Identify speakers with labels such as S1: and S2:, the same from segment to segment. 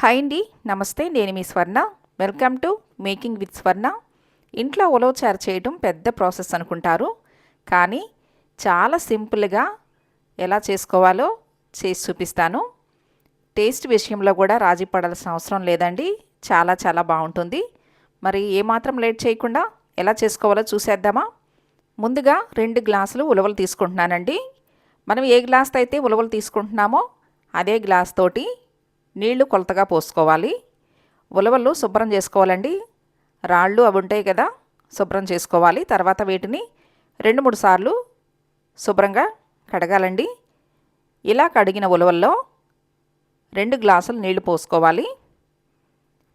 S1: Hi అండి నమస్తే. నేను మీ Swarna. Welcome to making with Swarna ఇంట్లో ఉలవచారు చేయడం పెద్ద ప్రాసెస్ అనుకుంటారు. కానీ చాలా సింపుల్గా ఎలా చేసుకోవాలో చేసి చూపిస్తాను. టేస్ట్ విషయంలో కూడా రాజీ పడాల్సిన అవసరం లేదండి. చాలా చాలా బాగుంటుంది. మరి ఏమాత్రం లేట్ చేయకుండా ఎలా చేసుకోవాలో చూసేద్దామా? ముందుగా రెండు గ్లాసులు ఉలవలు తీసుకుంటున్నానండి. మనం ఏ గ్లాస్తో అయితే ఉలవలు తీసుకుంటున్నామో అదే గ్లాస్ తోటి నీళ్ళు కొలతగా పోసుకోవాలి. ఉలవలు శుభ్రం చేసుకోవాలండి. రాళ్ళు అవి ఉంటాయి కదా శుభ్రం చేసుకోవాలి. తర్వాత వీటిని రెండు మూడు సార్లు శుభ్రంగా కడగాలండి. ఇలా కడిగిన ఉలవల్లో రెండు గ్లాసులు నీళ్ళు పోసుకోవాలి.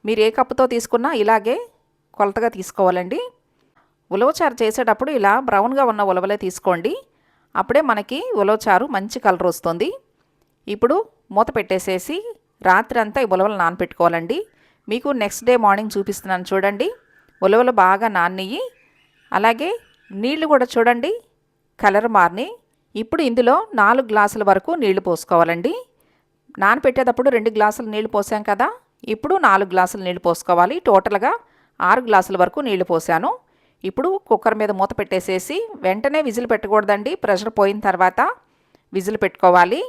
S1: మీరు ఏ కప్పుతో తీసుకున్నా ఇలాగే కొలతగా తీసుకోవాలండి. ఉలవచారు చేసేటప్పుడు ఇలా బ్రౌన్గా ఉన్న ఉలవలే తీసుకోండి. అప్పుడే మనకి ఉలవచారు మంచి కలర్ వస్తుంది. ఇప్పుడు మూత పెట్టేసేసి రాత్రంతా ఈ ఉలవలు నానపెట్టుకోవాలండి. మీకు నెక్స్ట్ డే మార్నింగ్ చూపిస్తున్నాను చూడండి. ఉలవలు బాగా నాన్నయ్యి అలాగే నీళ్ళు కూడా చూడండి కలర్ మారిని. ఇప్పుడు ఇందులో నాలుగు గ్లాసుల వరకు నీళ్ళు పోసుకోవాలండి. నానపెట్టేటప్పుడు రెండు గ్లాసులు నీళ్ళు పోసాం కదా ఇప్పుడు నాలుగు గ్లాసులు నీళ్ళు పోసుకోవాలి. టోటల్గా ఆరు గ్లాసుల వరకు నీళ్ళు పోసాను. ఇప్పుడు కుక్కర్ మీద మూత పెట్టేసేసి వెంటనే విజిల్ పెట్టకూడదండి. ప్రెషర్ పోయిన తర్వాత విజిల్ పెట్టుకోవాలి.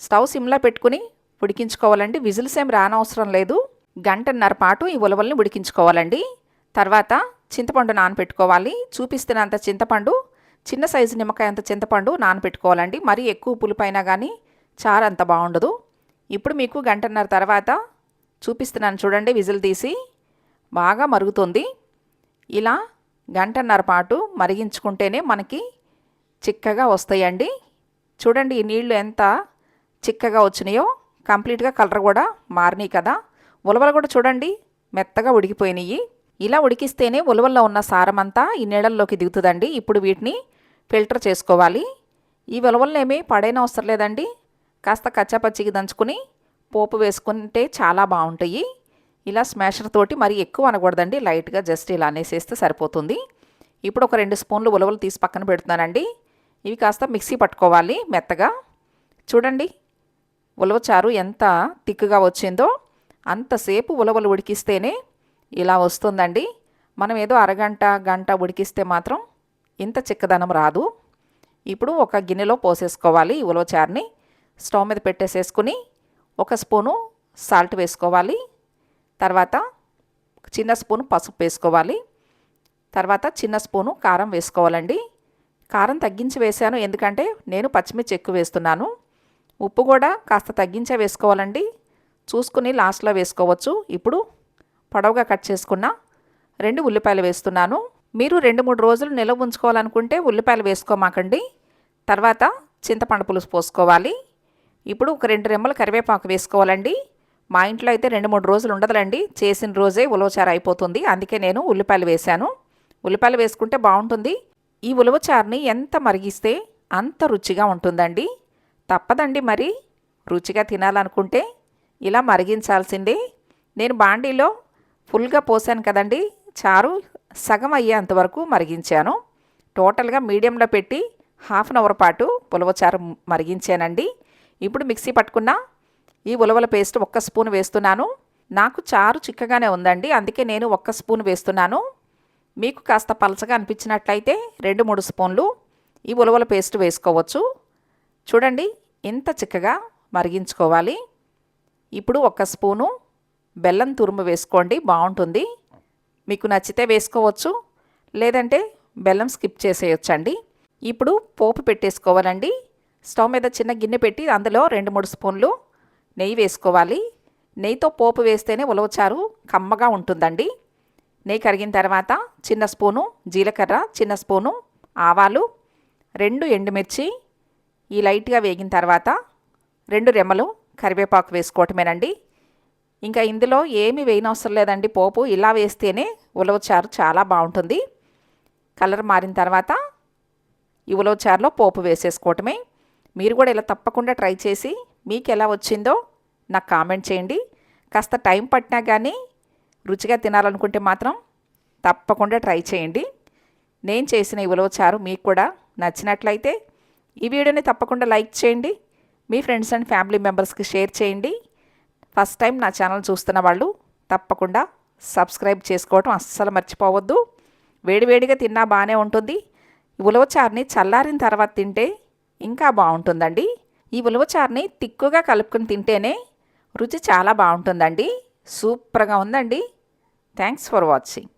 S1: స్టవ్ సిమ్లో పెట్టుకుని ఉడికించుకోవాలండి. విజిల్స్ ఏం రానవసరం లేదు. గంటన్నర పాటు ఈ ఉలవల్ని ఉడికించుకోవాలండి. తర్వాత చింతపండు నానపెట్టుకోవాలి. చూపిస్తున్నంత చింతపండు చిన్న సైజు నిమ్మకాయ అంత చింతపండు నానపెట్టుకోవాలండి. మరీ ఎక్కువ పులిపైనా కానీ చారు అంత బాగుండదు. ఇప్పుడు మీకు గంటన్నర తర్వాత చూపిస్తున్నాను చూడండి విజిల్ తీసి. బాగా మరుగుతుంది. ఇలా గంటన్నర పాటు మరిగించుకుంటేనే మనకి చిక్కగా వస్తాయండి. చూడండి ఈ నీళ్ళు ఎంత చిక్కగా వచ్చినాయో. కంప్లీట్గా కలర్ కూడా మారినాయి కదా. ఉలవలు కూడా చూడండి మెత్తగా ఉడికిపోయినాయి. ఇలా ఉడికిస్తేనే ఉలవల్లో ఉన్న సారం అంతా ఈ నీళ్ళల్లోకి దిగుతుందండి. ఇప్పుడు వీటిని ఫిల్టర్ చేసుకోవాలి. ఈ ఉలవలనేమి పడైన అవసరం లేదండి. కాస్త కచ్చాపచ్చికి దంచుకుని పోపు వేసుకుంటే చాలా బాగుంటాయి. ఇలా స్మాషర్ తోటి మరి ఎక్కువ అనకూడదండి. లైట్గా జస్ట్ ఇలా అనేసేస్తే సరిపోతుంది. ఇప్పుడు ఒక రెండు స్పూన్లు ఉలవలు తీసి పక్కన పెడుతున్నానండి. ఇవి కాస్త మిక్సీ పట్టుకోవాలి మెత్తగా. చూడండి ఉలవచారు ఎంత తిక్కుగా వచ్చిందో అంతసేపు ఉలవలు ఉడికిస్తేనే ఇలా వస్తుందండి. మనం ఏదో అరగంట గంట ఉడికిస్తే మాత్రం ఇంత చిక్కదనం రాదు. ఇప్పుడు ఒక గిన్నెలో పోసేసుకోవాలి ఈ ఉలవచారుని. స్టవ్ మీద పెట్టేసేసుకుని ఒక స్పూను సాల్ట్ వేసుకోవాలి. తర్వాత చిన్న స్పూను పసుపు వేసుకోవాలి. తర్వాత చిన్న స్పూను కారం వేసుకోవాలండి. కారం తగ్గించి వేసాను ఎందుకంటే నేను పచ్చిమిర్చి ఎక్కువ వేస్తున్నాను. ఉప్పు కూడా కాస్త తగ్గించే వేసుకోవాలండి. చూసుకుని లాస్ట్లో వేసుకోవచ్చు. ఇప్పుడు పొడవుగా కట్ చేసుకున్న రెండు ఉల్లిపాయలు వేస్తున్నాను. మీరు రెండు మూడు రోజులు నిల్వ ఉంచుకోవాలనుకుంటే ఉల్లిపాయలు వేసుకోమాకండి. తర్వాత చింతపండు పులుసు పోసుకోవాలి. ఇప్పుడు ఒక రెండు రెమ్మలు కరివేపాకు వేసుకోవాలండి. మా ఇంట్లో అయితే రెండు మూడు రోజులు ఉండదులండి. చేసిన రోజే ఉలవచారు అయిపోతుంది. అందుకే నేను ఉల్లిపాయలు వేశాను. ఉల్లిపాయలు వేసుకుంటే బాగుంటుంది. ఈ ఉలవచారుని ఎంత మరిగిస్తే అంత రుచిగా ఉంటుందండి. తప్పదండి మరి. రుచిగా తినాలనుకుంటే ఇలా మరిగించాల్సిందే. నేను బాండీలో ఫుల్గా పోసాను కదండి. చారు సగం అయ్యేంతవరకు మరిగించాను. టోటల్గా మీడియంలో పెట్టి హాఫ్ అన్ అవర్ పాటు ఉలవచారు మరిగించానండి. ఇప్పుడు మిక్సీ పట్టుకున్న ఈ ఉలవల పేస్ట్ ఒక్క స్పూన్ వేస్తున్నాను. నాకు చారు చిక్కగానే ఉందండి. అందుకే నేను ఒక్క స్పూన్ వేస్తున్నాను. మీకు కాస్త పలచగా అనిపించినట్లయితే రెండు మూడు స్పూన్లు ఈ ఉలవల పేస్ట్ వేసుకోవచ్చు. చూడండి ఇంత చిక్కగా మరిగించుకోవాలి. ఇప్పుడు ఒక స్పూను బెల్లం తురుము వేసుకోండి బాగుంటుంది. మీకు నచ్చితే వేసుకోవచ్చు లేదంటే బెల్లం స్కిప్ చేసేయొచ్చండి. ఇప్పుడు పోపు పెట్టేసుకోవాలండి. స్టవ్ మీద చిన్న గిన్నె పెట్టి అందులో రెండు మూడు స్పూన్లు నెయ్యి వేసుకోవాలి. నెయ్యితో పోపు వేస్తేనే ఉలవచారు కమ్మగా ఉంటుందండి. నెయ్యి కరిగిన తర్వాత చిన్న స్పూను జీలకర్ర చిన్న స్పూను ఆవాలు రెండు ఎండుమిర్చి ఈ లైట్గా వేగిన తర్వాత రెండు రెమ్మలు కరివేపాకు వేసుకోవటమేనండి. ఇంకా ఇందులో ఏమి వేయనవసరం లేదండి. పోపు ఇలా వేస్తేనే ఉలవచారు చాలా బాగుంటుంది. కలర్ మారిన తర్వాత ఈ ఉలవచారులో పోపు వేసేసుకోవటమే. మీరు కూడా ఇలా తప్పకుండా ట్రై చేసి మీకు ఎలా వచ్చిందో నాకు కామెంట్ చేయండి. కాస్త టైం పట్టినా కానీ రుచిగా తినాలనుకుంటే మాత్రం తప్పకుండా ట్రై చేయండి. నేను చేసిన ఈ ఉలవచారు మీకు కూడా నచ్చినట్లయితే ఈ వీడియోని తప్పకుండా లైక్ చేయండి. మీ ఫ్రెండ్స్ అండ్ ఫ్యామిలీ మెంబర్స్కి షేర్ చేయండి. ఫస్ట్ టైం నా ఛానల్ చూస్తున్న వాళ్ళు తప్పకుండా సబ్స్క్రైబ్ చేసుకోవటం అస్సలు మర్చిపోవద్దు. వేడివేడిగా తిన్నా బాగానే ఉంటుంది. ఈ ఉలవచారుని చల్లారిన తర్వాత తింటే ఇంకా బాగుంటుందండి. ఈ ఉలవచారుని తిక్కుగా కలుపుకొని తింటేనే రుచి చాలా బాగుంటుందండి. సూపర్గా ఉందండి. Thanks for watching.